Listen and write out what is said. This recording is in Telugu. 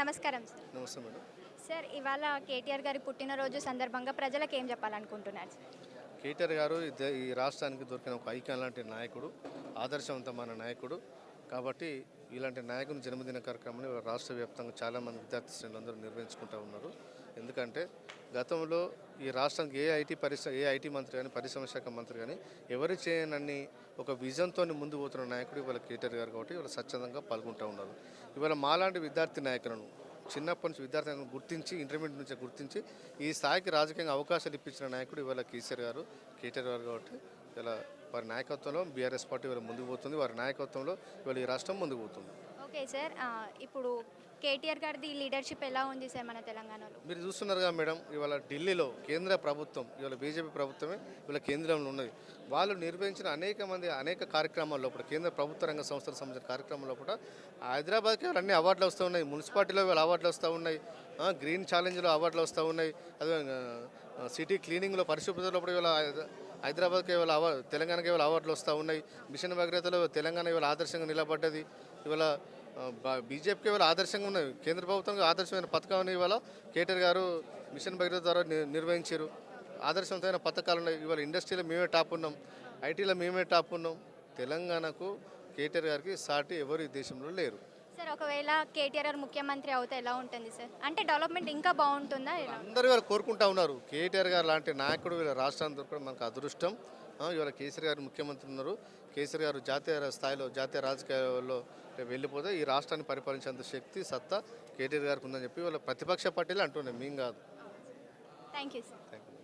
నమస్కారం సార్ నమస్తే మేడం. సార్ ఇవాళ కేటీఆర్ గారి పుట్టినరోజు సందర్భంగా ప్రజలకు ఏం చెప్పాలనుకుంటున్నారు సార్ కేటీఆర్ గారు ఈ రాష్ట్రానికి దొరికిన ఒక ఐకాన్ లాంటి నాయకుడు ఆదర్శవంతమైన నాయకుడు. కాబట్టి ఇలాంటి నాయకుని జన్మదిన కార్యక్రమాన్ని రాష్ట్ర వ్యాప్తంగా చాలామంది విద్యార్థి శ్రేణులందరూ నిర్వహించుకుంటూ ఉన్నారు. ఎందుకంటే గతంలో ఈ రాష్ట్రానికి ఏ ఐటీ పరిశ్రమ ఏ ఐటీ మంత్రి కానీ పరిశ్రమ శాఖ మంత్రి కానీ ఎవరు చేయనన్ని ఒక విజన్తో ముందు పోతున్న నాయకుడు ఇవాళ కేటీఆర్ గారు కాబట్టి ఇవాళ స్వచ్ఛందంగా పాల్గొంటూ ఉన్నారు. ఇవాళ మాలాంటి విద్యార్థి నాయకులను చిన్నప్పటి నుంచి విద్యార్థులను గుర్తించి ఇంటర్మీడియట్ నుంచి గుర్తించి ఈ స్థాయికి రాజకీయంగా అవకాశాలు ఇప్పించిన నాయకుడు ఇవాళ కేసీఆర్ గారు కేటీఆర్ గారు కాబట్టి ఇలా వారి నాయకత్వంలో బీఆర్ఎస్ పార్టీ ఇవాళ ముందుకు పోతుంది. వారి నాయకత్వంలో ఇవాళ ఈ రాష్ట్రం ముందుకు పోతుంది. Okay sir. ఇప్పుడు కేటీఆర్ గారిది లీడర్షిప్ ఎలా ఉంది సార్ మన తెలంగాణలో? మీరు చూస్తున్నారుగా మేడం ఇవాళ ఢిల్లీలో కేంద్ర ప్రభుత్వం ఇవాళ బీజేపీ ప్రభుత్వమే ఇవాళ కేంద్రంలో ఉన్నది. వాళ్ళు నిర్వహించిన అనేక మంది అనేక కార్యక్రమాల లోపల కేంద్ర ప్రభుత్వ రంగ సంస్థలకు సంబంధించిన కార్యక్రమాల లోపల హైదరాబాద్కి వాళ్ళు అన్ని అవార్డులు వస్తూ ఉన్నాయి. మున్సిపాలిటీలో వీళ్ళు అవార్డులు వస్తూ ఉన్నాయి. గ్రీన్ ఛాలెంజ్లో అవార్డులు వస్తూ ఉన్నాయి. అదే సిటీ క్లీనింగ్లో పరిశుభ్రత లోపల ఇవాళ హైదరాబాద్కి ఇవాళ అవార్డు తెలంగాణకి ఇవాళ అవార్డులు వస్తూ ఉన్నాయి. మిషన్ భగీరథలో తెలంగాణ ఇవాళ ఆదర్శంగా నిలబడ్డది. ఇవాళ బీజేపీకి ఇవాళ ఆదర్శంగా ఉన్నాయి కేంద్ర ప్రభుత్వం ఆదర్శమైన పథకాన్ని ఇవాళ కేటీఆర్ గారు మిషన్ భగీరథ ద్వారా ని- నిర్వహించారు. ఆదర్శవంతమైన పథకాలు ఉన్నాయి. ఇవాళ ఇండస్ట్రీలో మేమే టాప్ ఉన్నాం. ఐటీలో మేమే టాప్ ఉన్నాం. తెలంగాణకు కేటీఆర్ గారికి సాటి ఎవరు ఈ దేశంలో లేరు. సార్ ఒకవేళ కేటీఆర్ గారు ముఖ్యమంత్రి అవుతే ఎలా ఉంటుంది సార్? అంటే డెవలప్మెంట్ ఇంకా బాగుంటుందా ఎలా? అందరూ ఇవాళ కోరుకుంటా ఉన్నారు. కేటీఆర్ గారు లాంటి నాయకుడు వీళ్ళ రాష్ట్రానికి దొరకడం మనకు అదృష్టం. ఇవాళ కేసీఆర్ గారు ముఖ్యమంత్రి ఉన్నారు. కేసీఆర్ గారు జాతీయ స్థాయిలో జాతీయ రాజకీయాల్లో వెళ్ళిపోతే ఈ రాష్ట్రాన్ని పరిపాలించేంత శక్తి సత్తా కేటీఆర్ గారికి ఉందని చెప్పి వాళ్ళ ప్రతిపక్ష పార్టీలు అంటున్నాయి. మేము కాదు. Thank you sir.